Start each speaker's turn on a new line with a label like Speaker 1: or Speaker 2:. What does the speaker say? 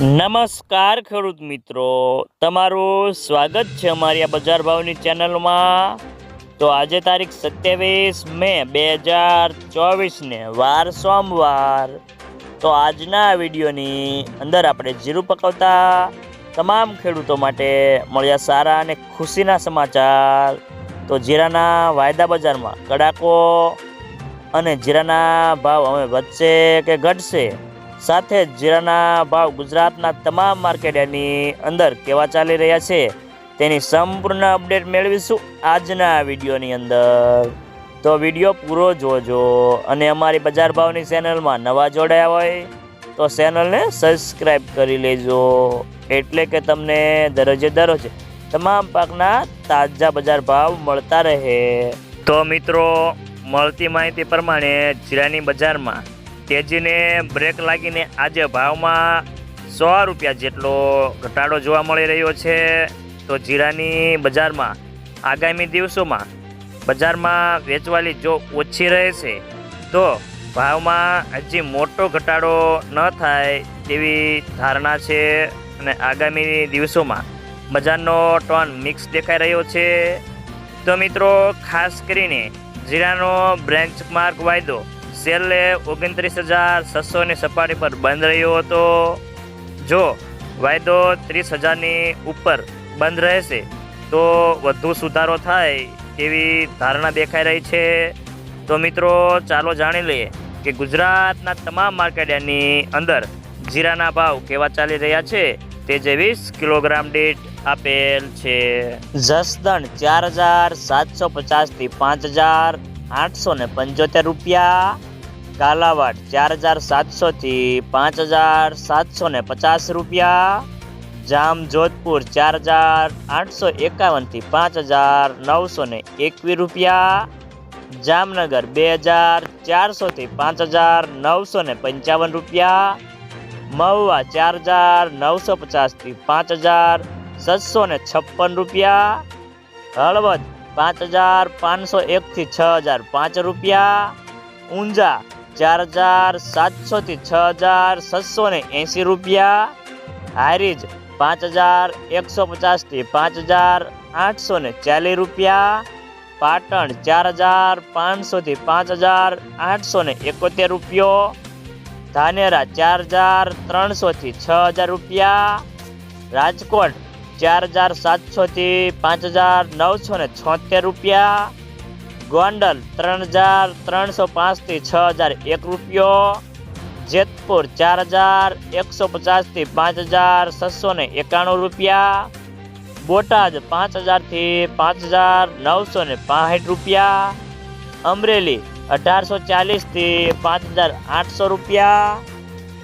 Speaker 1: નમસ્કાર ખેડૂત મિત્રો. તમારું સ્વાગત છે અમારી આ બજાર ભાવની ચેનલમાં. તો આજે તારીખ સત્યાવીસ મે બે હજાર ચોવીસને વાર સોમવાર. તો આજના વિડીયોની અંદર આપણે જીરું પકવતા તમામ ખેડૂતો માટે મળ્યા સારા અને ખુશીના સમાચાર. તો જીરાના વાયદા બજારમાં કડાકો અને જીરાના ભાવ હવે વધશે કે ઘટશે? સાથે જ જીરાના ભાવ ગુજરાતના તમામ માર્કેટની અંદર કેવા ચાલી રહ્યા છે તેની સંપૂર્ણ અપડેટ મેળવીશું આજના વિડીયોની અંદર. તો વીડિયો પૂરો જોજો અને અમારી બજાર ભાવની ચેનલમાં નવા જોડાયા હોય તો ચેનલને સબસ્ક્રાઈબ કરી લેજો. એટલે કે તમને દરરોજે દરરોજ તમામ પાકના તાજા બજાર ભાવ મળતા રહે. તો મિત્રો, મળતી માહિતી પ્રમાણે જીરાની બજારમાં તેજીને બ્રેક લાગીને આજે ભાવમાં સો રૂપિયા જેટલો ઘટાડો જોવા મળી રહ્યો છે. તો જીરાની બજારમાં આગામી દિવસોમાં બજારમાં વેચવાલી જો ઓછી રહેશે, તો ભાવમાં હજી મોટો ઘટાડો ન થાય તેવી ધારણા છે. અને આગામી દિવસોમાં બજારનો ટોન મિક્સ દેખાઈ રહ્યો છે. તો મિત્રો, ખાસ કરીને જીરાનો બ્રેન્ચ માર્ક વાયદો છેલ્લે ઓગણત્રીસ હજાર છસોની સપાટી પર બંધ રહ્યો હતો. જો વાયદો ત્રીસ હજારની ઉપર બંધ રહેશે, તો વધુ સુધારો થાય તેવી ધારણા દેખાઈ રહી છે. તો મિત્રો, ચાલો જાણી લઈએ કે ગુજરાતના તમામ માર્કેટની અંદર જીરાના ભાવ કેવા ચાલી રહ્યા છે. તે જે વીસ કિલોગ્રામ દીઠ આપેલ છે. જસદણ ચાર હજાર સાતસો પચાસથી પાંચ હજાર આઠસો ને પંચોતેર રૂપિયા. કાલાવાડ ચાર હજાર સાતસોથી પાંચ હજાર સાતસો ને પચાસ રૂપિયા. જામ જોધપુર ચાર હજાર આઠસો એકાવનથી પાંચ હજાર નવસો ને એકવીસ રૂપિયા. જામનગર બે હજાર ચારસોથી પાંચ હજાર નવસો ને પંચાવન રૂપિયા. મહુવા ચાર હજાર નવસો પચાસથી પાંચ હજાર સાતસો ને છપ્પન રૂપિયા. હળવદ પાંચ હજાર પાંચસો એકથી છ હજાર પાંચ રૂપિયા. ઊંઝા ચાર હજાર સાતસોથી છ હજાર છસો ને એંસી રૂપિયા. હારીજ પાંચ હજાર એકસો પચાસથી પાંચ હજાર આઠસો ને ચાલીસ રૂપિયા. પાટણ ચાર હજાર પાંચસોથી પાંચ હજાર આઠસો ને એકોતેર રૂપિયો. ધાનેરા ચાર હજાર ત્રણસોથી છ હજાર રૂપિયા. રાજકોટ ચાર હજાર સાતસોથી પાંચ હજાર નવસો ને છોતેર રૂપિયા. ગોંડલ ત્રણ હજાર ત્રણસો પાંચથી છ હજાર એક રૂપિયો. જેતપુર ચાર હજાર એકસો પચાસથી પાંચ હજાર છસો ને એકાણું રૂપિયા. બોટાદ પાંચ હજારથી પાંચ હજાર નવસો ને પાંસઠ રૂપિયા. અમરેલી અઢારસો ચાલીસથી પાંચ હજાર આઠસો રૂપિયા.